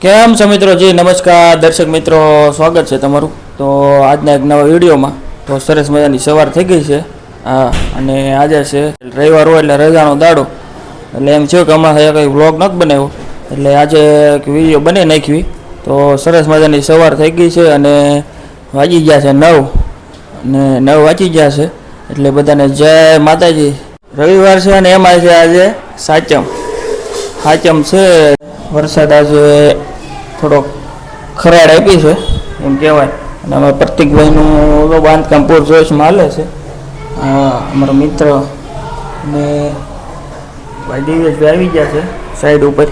કેમ છો મિત્રો? જી, નમસ્કાર. દર્શક મિત્રો, સ્વાગત છે તમારું. તો આજના એક નવા વિડીયોમાં તો સરસ મજાની સવાર થઈ ગઈ છે. હા, અને આજે છે રવિવાર હોય એટલે રજાનો દાડો. એટલે એમ છે કે હમણાં કંઈ વ્લોગ નથી બનાવ્યો. એટલે આજે એક વીડિયો બની નાખવી. તો સરસ મજાની સવાર થઈ ગઈ છે અને વાંચી ગયા છે નવ. અને નવ વાંચી ગયા છે. એટલે બધાને જય માતાજી. રવિવાર છે અને એમાં છે આજે સાચમ. સાચમ છે વરસાદ આજે થોડોક ખરાડ આપી છે, એમ કહેવાય. અને અમે પ્રતિકભાઈનું તો બાંધકામ પૂરજોશમાં હાલે છે. અમારો મિત્ર ને ભાઈ દિવ્યેશભાઈ આવી ગયા છે સાઈડ ઉપર.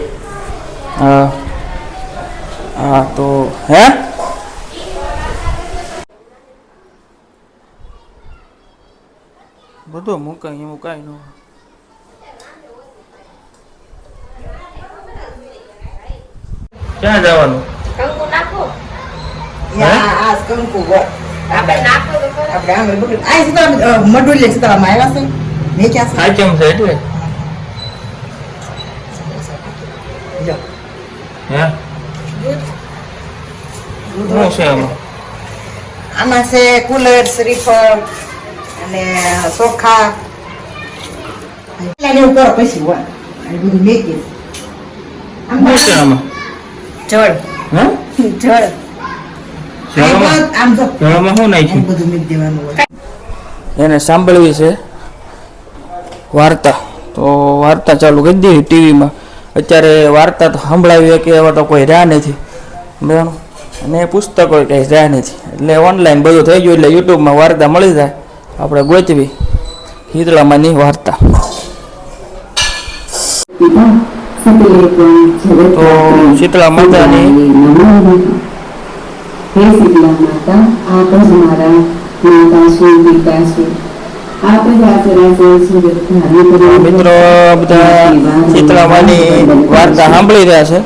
હા. હા, તો હે? બધું મુકાય કાંઈ ન ક્યાં જવાનું? કંકુ નાખો. યા આ કંકુ વ- આપણે નાખો તો આપણે આમ બગડી- આ અ, મડુલી સીતારામ આવ્યા છે. મેં ક્યાં છે? કેમ છે? એટલે? લો, હે? દૂધ છે આમાં? આમાં છે કુલર શ્રીફળ અને ચોખા પેલા એવું કરો પછી હોય. અને બધું મેકી શું છે આમાં? જળ. હે? જળ. જળમાં આમ જો જળમાં શું નાખ્યું? બધું મેક દેવાનું હોય. એને સાંભળવી છે વાર્તા. તો વાર્તા ચાલુ કરી દીધી ટીવીમાં. અત્યારે વાર્તા તો સંભળાવી કે એવા તો કોઈ રહ્યા નથી. બરાબર અને પુસ્તકો કંઈ રહ્યા નથી. એટલે ઓનલાઈન બધું થઈ ગયું એટલે યુટ્યુબમાં વાર્તા મળી જાય. આપણે ગોતવી. હિતળામાંની વાર્તા. તો શીતળા માતાની. હે શીતળા માતા આપ જ મારા માતા પિતા મિત્રો બધા વાર્તા સાંભળી રહ્યા છે.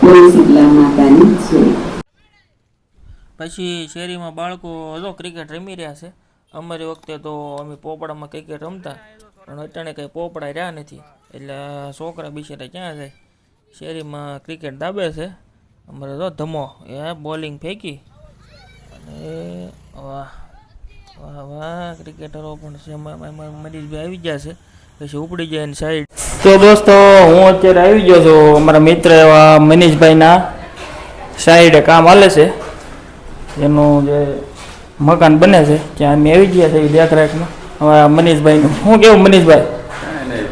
પછી શેરીમાં બાળકો હતો ક્રિકેટ રમી રહ્યા છે. અમારી વખતે તો અમે પોપડામાં ક્રિકેટ રમતા પણ અટાણે કંઈ પોપડા રહ્યા નથી. એટલે છોકરા બિચારા ક્યાં જાય? શેરીમાં ક્રિકેટ દાબે છે. અમારે તો ધમો. એ બોલિંગ ફેંકી. અને વાહ વાહ વાહ, ક્રિકેટરો પણ છે. મનીષભાઈ આવી ગયા છે. પછી ઉપડી જાય એની સાઈડ તો દોસ્તો, હું અત્યારે આવી ગયો છું. અમારા મિત્ર એવા મનીષભાઈના સાઈડે કામ હાલે છે. એનું જે મકાન બને છે. ત્યાં અમે આવી ગયા છે દેખરેખમાં. હવે મનીષભાઈનું શું કેવું મનીષભાઈ?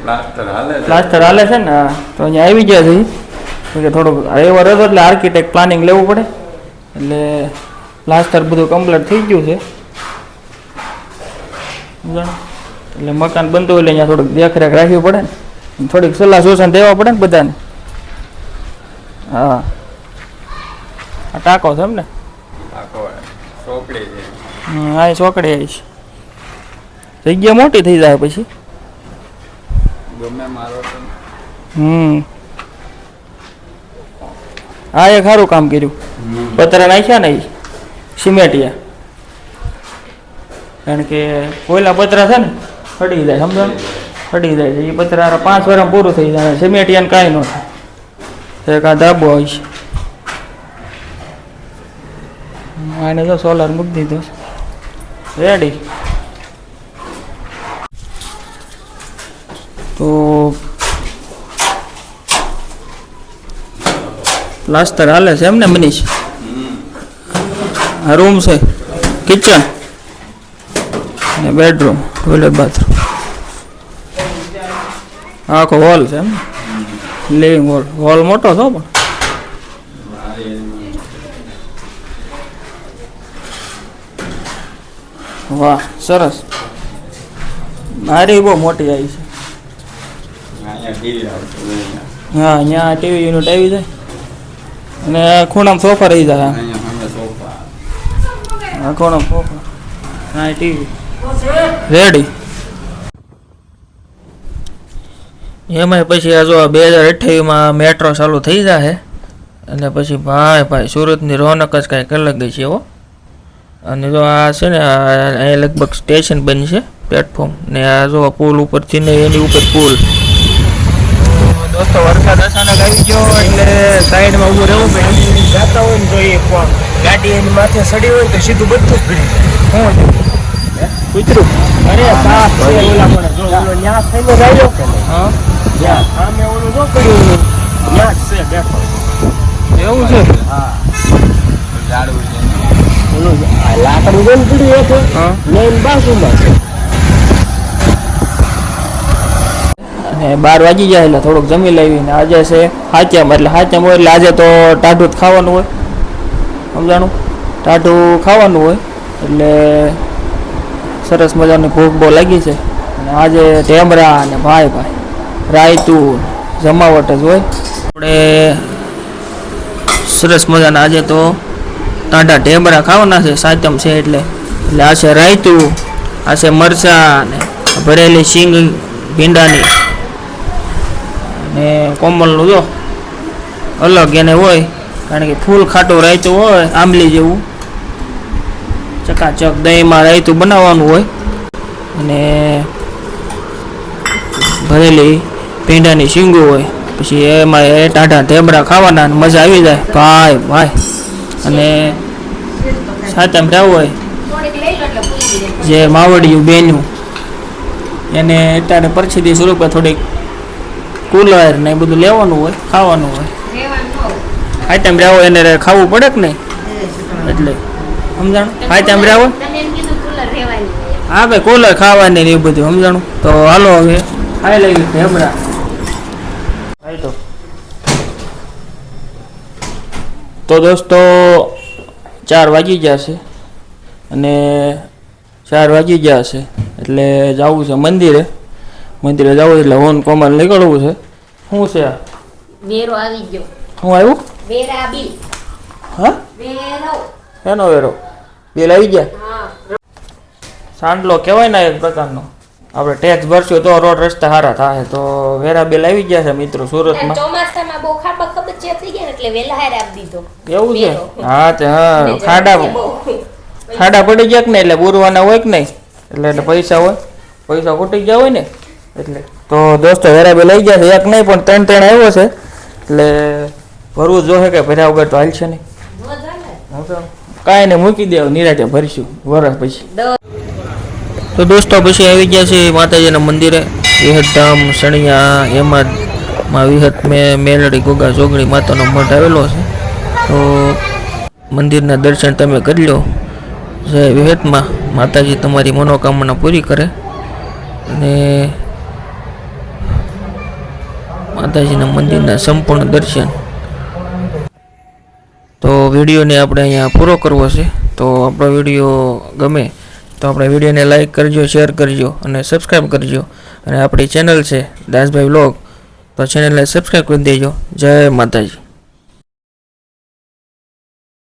પ્લાસ્ટર હાલે છે. પ્લાસ્ટર હાલે છે ને તો અહીંયા આવી ગયા છે કે થોડુંક રવિવાર હતો એટલે આર્કિટેક્ટ પ્લાનિંગ લેવું પડે. એટલે પ્લાસ્ટર બધું કમ્પ્લીટ થઈ ગયું છે. એટલે મકાન બનતું હોય એટલે અહીંયા થોડુંક દેખરેખ રાખવી પડે ને. થોડીક સલાહ સૂચન દેવા પડે ને બધાને. હા. આ ટાંકો છે એમ ને હા. એ ચોકડી આવીશ જગ્યા મોટી થઈ જાય પછી. ગમે મારો હમ. હા એ સારું કામ કર્યું. પતરા નાખ્યા ને સિમેટિયા. કારણ કે કોયલા પતરા છે ને ફડી જાય સમજો ફડી જાય એ પતરા પાંચ વર્ષ પૂરું થઈ જાય સિમેટિયાને કાંઈ ન થાય. એક આ ધાબો હોય છે. આને તો સોલાર મૂકી દીધો રેડી તો પ્લાસ્ટર હાલે છે એમ ને મનીષ? આ રૂમ છે કિચન ને બેડરૂમ ટોયલેટ બાથરૂમ આખો હોલ છે એમ લિવિંગ હોલ હોલ મોટો છો પણ. વાહ, સરસ. મારી બહુ મોટી આવી છે અહીંયા ટીવી આવતું હોય હા અહીંયા ટીવી યુનિટ આવી જાય. અને ખૂણામાં સોફા રહી જાય અહીંયા આ ખૂણામાં સોફા. હા ટીવી. રેડી. એમાંય પછી આ જો બે હજાર અઠ્યાવીસમાં મેટ્રો ચાલુ થઈ જશે અને પછી ભાઈ ભાઈ સુરતની રોનક જ કાંઈક અલગ જ છે હો. અને જો આ છે ને અહીં લગભગ સ્ટેશન બનશે પ્લેટફોર્મ ને આ જો પુલ ઉપરથી ને એની ઉપર પુલ. દોસ્તો વરસાદ અચાનક આવી ગયો એટલે સાઈડમાં ઊભું રહેવું પડે. જાતા હોય ને જોઈએ કોણ? ગાડી એની માથે સડી હોય તો સીધું બધું જ ભીડી જાય કૂતરું? અરે સાફ છે ઓલા પણ. જો ઓલો ન્યા થઈને નહીં? હા. જ્યાં સામે ઓલું જો કર્યું. ઓલું ન્યા જ છે બેઠો. એવું છે? હા. ઝાડવું છે. ઓલું લાકડું જેમ પડ્યું હતું હા. લઈને બાજુમાં છે. અને બાર વાગી જાય એટલે થોડુંક જમી લાવીને આજે છે હાચમ એટલે હાચમ હોય એટલે આજે તો ટાઢું જ ખાવાનું હોય. સમજાણું? ટાઢું ખાવાનું હોય એટલે સરસ મજાની ભૂખ બહુ લાગી છે. અને આજે ઢેમરા અને ભાઈ ભાઈ, રાયતું, જમાવટ જ હોય. આપણે સરસ મજાના આજે તો ટાઢા ઢેમરા ખાવાના છે સાચમ છે એટલે. એટલે આ છે રાયતું, આ છે મરચાં અને ભરેલી સિંગ ભીંડાની. અને કોમલનું જો અલગ એને હોય, કારણ કે ફૂલ ખાટું રાયતું હોય, આંબલી જેવું. ચકાચક દહીંમાં રાયતું બનાવવાનું હોય. અને ભરેલી પેંડાની શીંગો હોય. પછી એમાં એ ટાઢા ઢેબરા ખાવાના મજા આવી જાય. ભાઈ ભાઈ. અને સાતમ રહેવું હોય. જે માવડિયું બેનું એને અત્યારે પરછીદી સ્વરૂપે થોડીક કુલર ને બધું લેવાનું હોય, ખાવાનું હોય. આઈટમ રહ્યા હોય એને ખાવું પડે કે નહીં? એટલે. સમજાણું? આઈટમ રહ્યા હોય. હા ભાઈ, કુલર ખાવાની ને એ બધું, સમજાણું? તો હાલો હવે, ખાઈ લઈએ ઢેબરા ખાઈ તો તો દોસ્તો, ચાર વાગી ગયા છે. અને ચાર વાગી ગયા છે. એટલે જવું છે મંદિરે. મંદિરે જાવ એટલે હોન કોમલ નીકળવું છે. શું છે આ? વેરો આવી ગયો. શું આવ્યું? વેરા બિલ હા? વેરો. એનો વેરો. બિલ આવી ગયા? સાંડલો કહેવાય ને એક પ્રકારનો. આપણે ટેક્સ ભરશું તો રોડ રસ્તા સારા થાય. તો વેરા બિલ આવી ગયા છે મિત્રો સુરતમાં. ચોમાસામાં બહુ ખાબા ખબર છે થઈ ગયા એટલે વેલા હારે આપી દીધો. એવું છે? હા તે હા. ખાડા ખાડા પડી ગયા કે ને એટલે બુરવાના હોય કે નહીં? એટલે એટલે પૈસા હોય. પૈસા ખૂટી ગયા હોય ને? એટલે. તો દોસ્તો વેરા બિલ આવી ગયા છે. એક નહીં પણ ત્રણ ત્રણ આવ્યો છે. એટલે ભરવું જોશે કે ભર્યા વગર તો હાલશે નહીં. કાંઈ નહીં મૂકી દેવું નિરાતે ભરીશું. વરસ પછી. તો દોસ્તો પછી આવી ગયા છે માતાજીના મંદિરે. વિહતધામ સણિયા એમાં માં વિહત મેં મેલડી ગોગા જોગણી માતાનો મઠ આવેલો છે. તો મંદિરના દર્શન તમે કરી લો. જય વિહતમાં માતાજી તમારી મનોકામના પૂરી કરે. અને માતાજીના મંદિરના સંપૂર્ણ દર્શન. તો વિડીયોને આપણે અહીંયા પૂરો કરવો છે. તો આપણો વીડિયો ગમે તો આપણે વિડીયોને લાઈક કરજો, શેર કરજો અને સબસ્ક્રાઈબ કરજો. અને આપણી ચેનલ છે દાસભાઈ વ્લોગ, તો ચેનલને સબસ્ક્રાઈબ કરી દેજો. જય માતાજી.